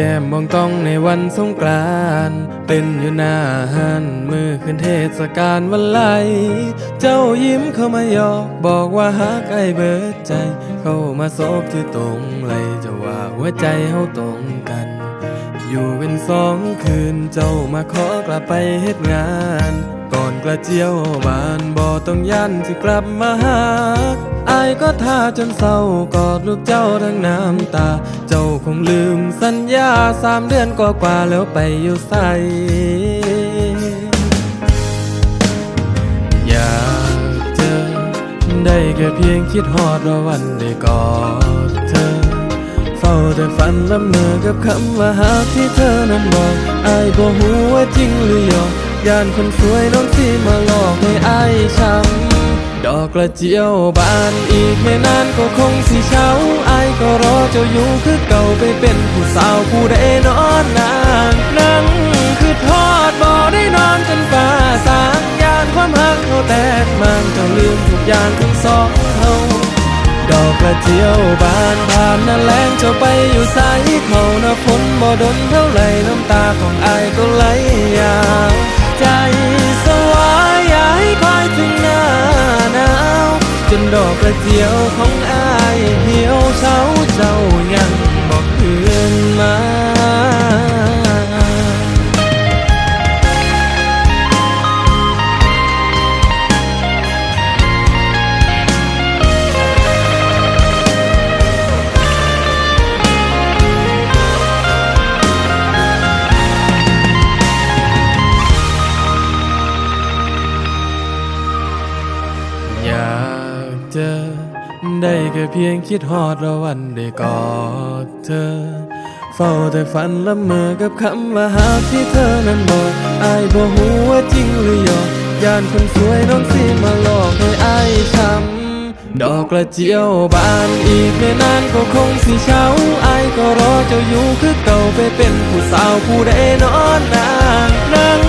ก้มมองต้องในวันสงกรานต์เต้นอยู่หน้าหันมือขึ้นเทศกาลวันไหล เจ้ายิ้มเข้ามาหยอกบอกว่าฮักไอ้เบิดใจ เข้ามาซบที่ตรงไหลจะว่าหัวใจเฮาตรงกัน อยู่เป็นสองคืนเจ้ามาขอกลับไปเฮ็ดงานก่อนกระเจียวบานบ่ต้องยันที่กลับมาหา อายก็ท่าจนเศร้ากอดลูกเจ้าทั้งน้ำตา เจ้าคงลืมสัญญาสามเดือนกว่าๆแล้วไปอยู่ใสอยากเจอได้แค่เพียงคิดฮอดว่าวันได้กอดเธอ เฝ้าแต่ฝันละเมอกับคำว่าหากที่เธอนั้นบอกอายบ่ฮู้ว่าจริงหรือหยอกยานคนสวยน้องสิมาหลอกให้อายช้ำ ดอกกระเจียวบานอีกไม่นานก็คงสิเช้าอายก็รอเจ้าอยู่คือเก่าไปเป็นผู้สาวผู้ใดนอนนานนั่งคือทอดบ่ได้นอนจนฟ้าสางยานความหักเขาแตกมันเจ้าลืมทุกอย่างทั้งสองเฮาดอกกระเจียวบานผ่านน้าแล้งเจ้าไปอยู่สายเขาหน้าฝนบ่ดนเท่าไรน้ำตาของอายก็ไหล ดอกกระเจียวของอายเหี่ยวเช้าเจ้ายัง ได้แค่เพียงคิดฮอดว่าวันได้กอดเธอ เฝ้าแต่ฝันละเมอกับคำว่าหาที่เธอนั้นบอกอายบ่ฮู้ว่าจริงหรือหยอกยานคนสวยน้องสิมาหลอกให้อายช้ำดอกกระเจียวบานอีกไม่นานก็คงสิเช้าอายก็รอเจ้าอยู่คือเก่าไปเป็นผู้สาวผู้ใดนอนนานนั่ง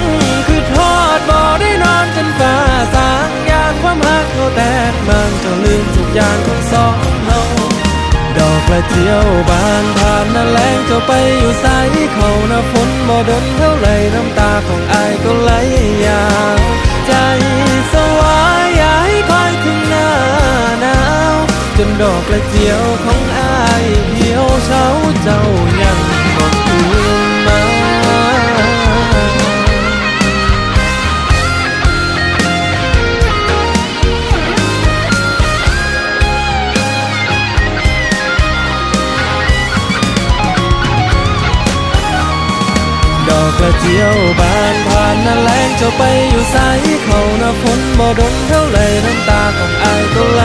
ดอกกระเจียวบานผ่านหน้าแรงเจ้าไปอยู่สายเขาหน้าฝนบ่ดนเท่าไหรน้ำตาของอายก็ไหลยาวใจสวายอยากให้คอยถึงหน้าหนาว จนดอกกระเจียวของ กระเจียวบานผ่านหน้าแล้งเจ้าไปอยู่สายเขาหน้าฝนบ่ดนเท่าไรน้ำตาของอายก็ไหล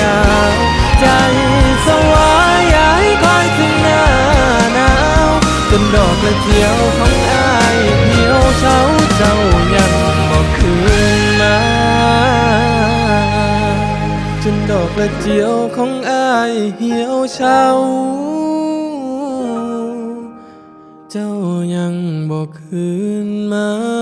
ยาวใจสวายอยากให้คอยถึงหน้าหนาวจนดอกกระเจียวของอายเหี่ยวเฉาเจ้ายังบ่คืนมาจนดอกกระเจียวของอายเหี่ยวเฉาเจ้ายัง คืนมา